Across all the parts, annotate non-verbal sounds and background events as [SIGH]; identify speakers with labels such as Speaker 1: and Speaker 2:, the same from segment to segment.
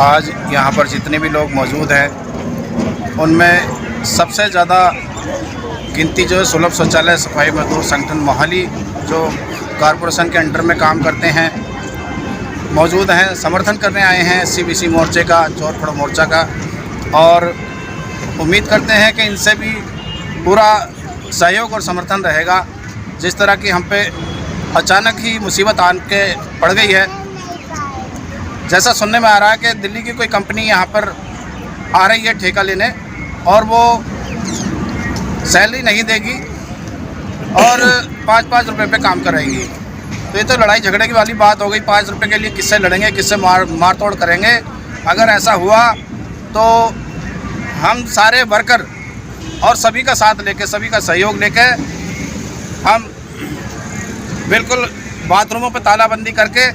Speaker 1: आज यहाँ पर जितने भी लोग मौजूद हैं, उनमें सबसे ज़्यादा गिनती जो है सुलभ शौचालय सफ़ाई मजदूर संगठन मोहाली, जो कॉरपोरेशन के अंडर में काम करते हैं, मौजूद हैं, समर्थन करने आए हैं एस मोर्चे का चोर फड़ो मोर्चा का, और उम्मीद करते हैं कि इनसे भी पूरा सहयोग और समर्थन रहेगा। जिस तरह की हम पे अचानक ही मुसीबत आन के पड़ गई है जैसा सुनने में आ रहा है कि दिल्ली की कोई कंपनी यहाँ पर आ रही है ठेका लेने और वो सैलरी नहीं देगी और पाँच पाँच रुपए पे काम कराएगी। तो ये तो लड़ाई झगड़े की वाली बात हो गई। पाँच रुपए के लिए किससे लड़ेंगे, किससे मार मार तोड़ करेंगे? अगर ऐसा हुआ तो हम सारे वर्कर और सभी का साथ लेके, सभी का सहयोग लेके हम बिल्कुल बाथरूमों पे तालाबंदी करके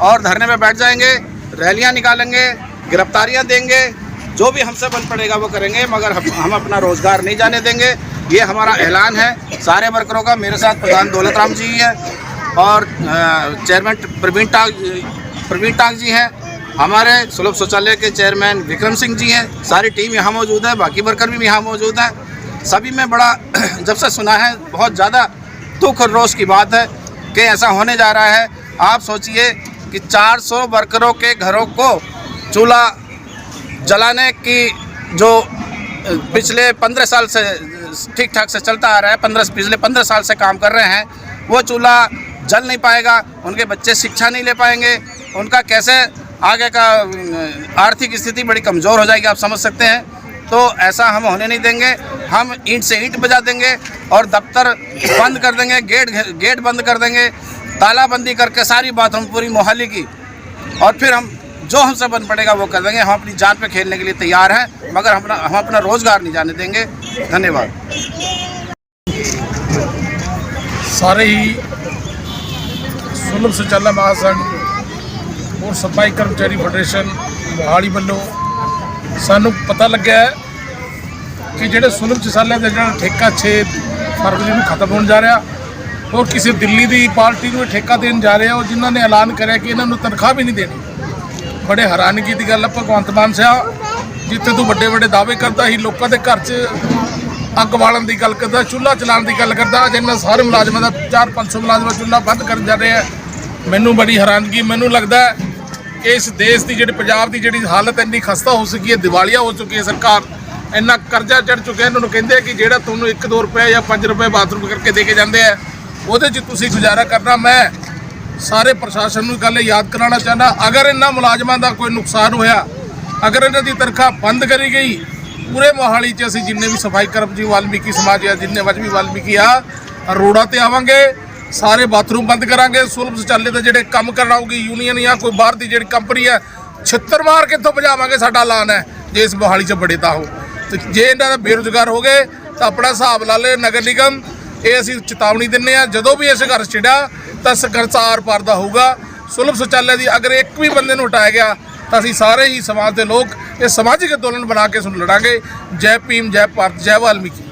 Speaker 1: और धरने पे बैठ जाएँगे, रैलियाँ निकालेंगे, गिरफ्तारियाँ देंगे, जो भी हमसे बन पड़ेगा वो करेंगे, मगर हम हम अपना रोज़गार नहीं जाने देंगे। ये हमारा ऐलान है। सारे वर्करों का, मेरे साथ प्रधान दौलत राम जी है और चेयरमैन प्रवीण टाग प्रवीण टाग जी हैं। हमारे सुलभ शौचालय के चेयरमैन विक्रम सिंह जी हैं। सारी टीम यहाँ मौजूद है, बाकी वर्कर भी यहाँ मौजूद हैं। सभी में बड़ा, [CLEARS THROAT] जब से सुना है, बहुत ज़्यादा दुख और रोष की बात है कि ऐसा होने जा रहा है। आप सोचिए कि 400 वर्करों के घरों को चूल्हा जलाने की जो पिछले पंद्रह साल से ठीक ठाक से चलता आ रहा है, पंद्रह, पिछले पंद्रह साल से काम कर रहे हैं, वो चूल्हा जल नहीं पाएगा, उनके बच्चे शिक्षा नहीं ले पाएँगे, उनका कैसे आगे का आर्थिक स्थिति बड़ी कमज़ोर हो जाएगी आप समझ सकते हैं। तो ऐसा हम होने नहीं देंगे, हम ईंट से ईंट बजा देंगे और दफ्तर बंद कर देंगे, गेट गेट बंद कर देंगे तालाबंदी करके सारी बाथरूम पूरी मोहाली की और फिर हम जो हमसे बन पड़ेगा वो कर देंगे हम अपनी जान पे खेलने के लिए तैयार हैं मगर हम अपना हम अपना रोज़गार नहीं जाने देंगे धन्यवाद
Speaker 2: ਸਾਰੇ ਹੀ ਸੁਲਭ ਸੁਚਾਲਾ ਮਹਾਸੰਘ ਔਰ ਸਫਾਈ ਕਰਮਚਾਰੀ ਫੈਡਰੇਸ਼ਨ ਮੋਹਾਲੀ ਵੱਲੋਂ ਸਾਨੂੰ ਪਤਾ ਲੱਗਿਆ ਹੈ ਕਿ ਜਿਹੜੇ ਸੁਲਭ ਸੁਚਾਲਿਆ ਦਾ ਜਿਹੜਾ ਠੇਕਾ 6 ਫਰਵਰੀ ਨੂੰ ਖਤਮ ਹੋਣ ਜਾ ਰਿਹਾ ਔਰ ਕਿਸੇ ਦਿੱਲੀ ਦੀ ਪਾਰਟੀ ਨੂੰ ਇਹ ਠੇਕਾ ਦੇਣ ਜਾ ਰਿਹਾ ਔਰ ਜਿਨ੍ਹਾਂ ਨੇ ਐਲਾਨ ਕਰਿਆ ਕਿ ਇਹਨਾਂ ਨੂੰ ਤਨਖਾਹ ਵੀ ਨਹੀਂ ਦੇਣੀ। ਬੜੇ ਹੈਰਾਨਗੀ ਦੀ ਗੱਲ ਹੈ ਭਗਵੰਤ ਮਾਨ ਸਾਹਿਬ ਜਿੱਥੇ ਤੂੰ ਵੱਡੇ ਵੱਡੇ ਦਾਅਵੇ ਕਰਦਾ ਸੀ, ਲੋਕਾਂ ਦੇ ਘਰ 'ਚ ਅੱਗ ਬਾਲਣ ਦੀ ਗੱਲ ਕਰਦਾ, ਚੁੱਲ੍ਹਾ ਚਲਾਉਣ ਦੀ ਗੱਲ ਕਰਦਾ, ਅੱਜ ਇਹਨਾਂ ਸਾਰੇ ਮੁਲਾਜ਼ਮਾਂ ਦਾ 4-500 ਮੁਲਾਜ਼ਮਾਂ ਚੁੱਲ੍ਹਾ ਬੰਦ ਕਰਨ ਜਾ ਰਹੇ ਆ। ਮੈਨੂੰ ਬੜੀ ਹੈਰਾਨਗੀ, ਮੈਨੂੰ ਲੱਗਦਾ ਇਸ ਦੇਸ਼ ਦੀ ਜਿਹੜੀ, ਪੰਜਾਬ ਦੀ ਜਿਹੜੀ ਹਾਲਤ ਇੰਨੀ ਖਸਤਾ ਹੋ ਚੁੱਕੀ ਹੈ, ਦਿਵਾਲੀਆ ਹੋ ਚੁੱਕੀ ਹੈ ਸਰਕਾਰ, ਇੰਨਾ ਕਰਜ਼ਾ ਚੜ ਚੁੱਕਿਆ, ਇਹਨਾਂ ਨੂੰ ਕਹਿੰਦੇ ਕਿ ਜਿਹੜਾ ਤੁਹਾਨੂੰ 1-2 ਰੁਪਏ ਜਾਂ 5 ਰੁਪਏ ਬਾਥਰੂਮ ਕਰਕੇ ਦੇ ਕੇ ਜਾਂਦੇ ਆ ਉਹਦੇ 'ਚ ਤੁਸੀਂ ਗੁਜ਼ਾਰਾ ਕਰਨਾ, ਮੈਂ ਸਾਰੇ ਪ੍ਰਸ਼ਾਸਨ ਨੂੰ ਗੱਲ ਯਾਦ ਕਰਾਉਣਾ ਚਾਹੁੰਦਾ, ਅਗਰ ਇਹਨਾਂ ਮੁਲਾਜ਼ਮਾਂ ਦਾ ਕੋਈ ਨੁਕਸਾਨ ਹੋਇਆ, ਅਗਰ ਇਹਨਾਂ ਦੀ ਤਨਖਾਹ ਬੰਦ ਕਰੀ ਗਈ, ਪੂਰੇ ਮੋਹਾਲੀ 'ਚ ਅਸੀਂ ਜਿੰਨੇ ਵੀ ਸਫ਼ਾਈ ਕਰਮਚਾਰੀ, ਵਾਲਮੀਕੀ ਸਮਾਜ ਆ, ਜਿੰਨੇ ਵਜ ਵੀ ਵਾਲਮੀਕੀ ਆ, ਰੋਡਾਂ ਤੇ ਆਵਾਂਗੇ, ਸਾਰੇ ਬਾਥਰੂਮ ਬੰਦ ਕਰਾਂਗੇ, ਸੁਲਭ ਸ਼ਚਾਲੇ ਦੇ ਜਿਹੜੇ ਕੰਮ ਕਰਾਉਗੀ ਯੂਨੀਅਨ ਜਾਂ ਕੋਈ ਬਾਹਰ ਦੀ ਜਿਹੜੀ ਕੰਪਨੀ ਹੈ ਛਿੱਤਰ ਮਾਰ ਕੇ ਇੱਥੋਂ ਭਜਾਵਾਂਗੇ, ਸਾਡਾ ਐਲਾਨ ਹੈ, ਜੇ ਇਸ ਮੋਹਾਲੀ 'ਚ ਬੜੇ ਤਾਂ ਹੋ। ਤੇ ਜੇ ਇਹਨਾਂ ਦਾ ਬੇਰੁਜ਼ਗਾਰ ਹੋ ਗਏ, ਤਾਂ ਆਪਣਾ ਹਿਸਾਬ ਲਾ ਲੈ ਨਗਰ ਨਿਗਮ ਇਹ ਅਸੀਂ ਚੇਤਾਵਨੀ ਦਿੰਨੇ ਆ ਜਦੋਂ ਵੀ ਇਹ ਸੰਘਰਸ਼ ਛਿੜਾ ਤਾਂ ਸੰਘਰਸ਼ ਆਰ ਪਾਰ ਦਾ ਹੋਊਗਾ। ਸੁਲਭ ਸੁਚਾਲੇ ਦੀ ਅਗਰ ਇੱਕ ਵੀ ਬੰਦੇ ਨੂੰ ਹਟਾਇਆ ਗਿਆ, ਤਾਂ ਅਸੀਂ ਸਾਰੇ ਹੀ ਸਮਾਜ ਦੇ ਲੋਕ ਇਹ ਸਮਾਜਿਕ ਅੰਦੋਲਨ ਬਣਾ ਕੇ ਇਸ ਲੜਾਂਗੇ। ਜੈ ਭੀਮ, ਜੈ ਭਾਰਤ, ਜੈ ਵਾਲਮੀਕੀ।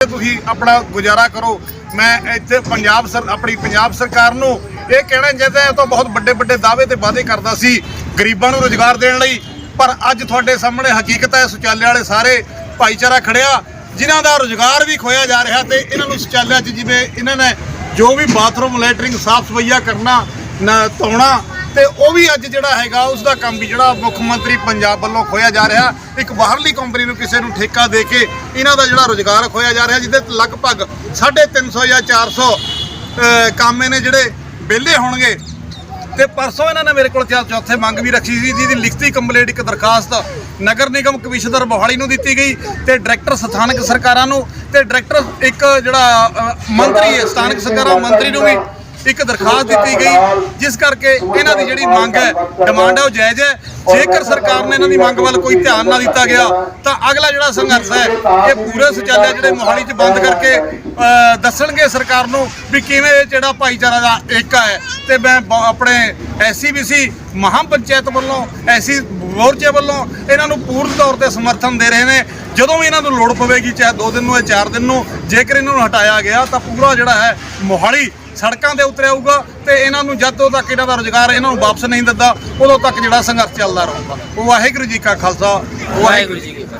Speaker 3: ਤੁਸੀਂ ਆਪਣਾ ਗੁਜ਼ਾਰਾ ਕਰੋ। ਮੈਂ ਇੱਥੇ ਪੰਜਾਬ ਸਰ, ਆਪਣੀ ਪੰਜਾਬ ਸਰਕਾਰ ਨੂੰ ਇਹ ਕਹਿਣਾ ਚਾਹੁੰਦਾ ਇਹ ਤਾਂ ਬਹੁਤ ਵੱਡੇ ਵੱਡੇ ਦਾਅਵੇ ਤੇ ਵਾਅਦੇ ਕਰਦਾ ਸੀ ਗਰੀਬਾਂ ਨੂੰ ਰੋਜ਼ਗਾਰ ਦੇਣ ਲਈ। ਪਰ ਅੱਜ ਤੁਹਾਡੇ ਸਾਹਮਣੇ ਹਕੀਕਤ ਹੈ ਸੁਚਾਲੇ ਵਾਲੇ ਸਾਰੇ ਭਾਈਚਾਰਾ ਖੜਿਆ। ਜਿਨ੍ਹਾਂ ਦਾ ਰੋਜ਼ਗਾਰ ਵੀ ਖੋਇਆ ਜਾ ਰਿਹਾ ਤੇ ਇਹਨਾਂ ਨੂੰ ਸੁਚਾਲਿਆ 'ਚ ਜਿਵੇਂ ਇਹਨਾਂ ਨੇ ਜੋ ਵੀ ਬਾਥਰੂਮ ਲੈਟਰਿੰਗ ਸਾਫ਼ ਸਫਾਈਆ ਕਰਨਾ ਨਾ ਧੋਣਾ ਤੇ ਉਹ ਵੀ ਅੱਜ ਜਿਹੜਾ ਹੈਗਾ ਉਸ ਦਾ ਕੰਮ ਵੀ ਜਿਹੜਾ ਮੁੱਖ ਮੰਤਰੀ ਪੰਜਾਬ ਵੱਲੋਂ ਖੋਇਆ ਜਾ ਰਿਹਾ। ਇੱਕ ਬਾਹਰਲੀ ਕੰਪਨੀ ਨੂੰ ਕਿਸੇ ਨੂੰ ਠੇਕਾ ਦੇ ਕੇ ਇਹਨਾਂ ਦਾ ਜਿਹੜਾ ਰੋਜ਼ਗਾਰ ਖੋਇਆ ਜਾ ਰਿਹਾ ਜਿਹਦੇ ਤੇ ਲਗਭਗ 350 ਜਾਂ 400 ਅਹ, ਕਾਮੇ ਨੇ ਜਿਹੜੇ ਵਿਹਲੇ ਹੋਣਗੇ। ਤੇ ਪਰਸੋਂ ਇਹਨਾਂ ਨੇ ਮੇਰੇ ਕੋਲ ਚੌਥੇ ਮੰਗ ਵੀ ਰੱਖੀ ਸੀ, ਜਿਹਦੀ ਲਿਖਤੀ ਕੰਪਲੇਂਟ ਇੱਕ ਦਰਖਾਸਤ ਨਗਰ ਨਿਗਮ ਕਮਿਸ਼ਨਰ ਮੋਹਾਲੀ ਨੂੰ ਦਿੱਤੀ ਗਈ ਤੇ ਡਾਇਰੈਕਟਰ ਸਥਾਨਕ ਸਰਕਾਰਾਂ ਨੂੰ ਤੇ ਡਾਇਰੈਕਟਰ ਇੱਕ ਜਿਹੜਾ ਮੰਤਰੀ ਹੈ, ਸਥਾਨਕ ਸਰਕਾਰਾਂ ਮੰਤਰੀ ਨੂੰ ਵੀ ਇੱਕ ਦਰਖਾਸਤ ਦਿੱਤੀ ਗਈ, ਜਿਸ ਕਰਕੇ ਇਹਨਾਂ ਦੀ ਜਿਹੜੀ ਮੰਗ ਹੈ, ਡਿਮਾਂਡ ਹੈ, ਉਹ ਜਾਇਜ਼ ਹੈ। ਜੇਕਰ ਸਰਕਾਰ ਨੇ ਇਹਨਾਂ ਦੀ ਮੰਗ ਵੱਲ ਕੋਈ ਧਿਆਨ ਨਾ ਦਿੱਤਾ ਗਿਆ, ਤਾਂ ਅਗਲਾ ਜਿਹੜਾ ਸੰਘਰਸ਼ ਹੈ, ਇਹ ਪੂਰੇ ਸੁਚਾਲਿਆ ਜਿਹੜੇ ਮੋਹਾਲੀ 'ਚ ਬੰਦ ਕਰਕੇ ਦੱਸਣਗੇ ਸਰਕਾਰ ਨੂੰ ਵੀ ਕਿਵੇਂ ਇਹ ਜਿਹੜਾ ਭਾਈਚਾਰਾ ਦਾ ਏਕਾ ਹੈ। ਤੇ ਮੈਂ ਬ- ਆਪਣੇ ਐਸਸੀਬੀਸੀ ਮਹਾਂ ਪੰਚਾਇਤ ਵੱਲੋਂ ਐਸੀ ਮੋਰਚੇ ਵੱਲੋਂ ਇਹਨਾਂ ਨੂੰ ਪੂਰਨ ਤੌਰ ਤੇ ਸਮਰਥਨ ਦੇ ਰਹੇ ਨੇ। ਜਦੋਂ ਵੀ ਇਹਨਾਂ ਨੂੰ ਲੋੜ ਪਵੇਗੀ, ਚਾਹੇ 2 ਦਿਨ ਨੂੰ ਜਾਂ 4 ਦਿਨ ਨੂੰ, ਜੇਕਰ ਇਹਨਾਂ ਨੂੰ ਹਟਾਇਆ ਗਿਆ, ਤਾਂ ਪੂਰਾ ਜਿਹੜਾ ਹੈ ਮੋਹਾਲੀ ਸੜਕਾਂ ਦੇ ਉਤਰਿਆ ਆਊਗਾ ਤੇ ਇਹਨਾਂ ਨੂੰ ਜਦੋਂ ਤੱਕ ਇਹਨਾਂ ਦਾ ਰੋਜ਼ਗਾਰ ਇਹਨਾਂ ਨੂੰ ਵਾਪਸ ਨਹੀਂ ਦਿੰਦਾ ਉਦੋਂ ਤੱਕ ਜਿਹੜਾ ਸੰਘਰਸ਼ ਚੱਲਦਾ ਰਹੂਗਾ। ਵਾਹਿਗੁਰੂ ਜੀ ਕਾ ਖਾਲਸਾ ਵਾਹਿਗੁਰੂ ਜੀ ਕੀ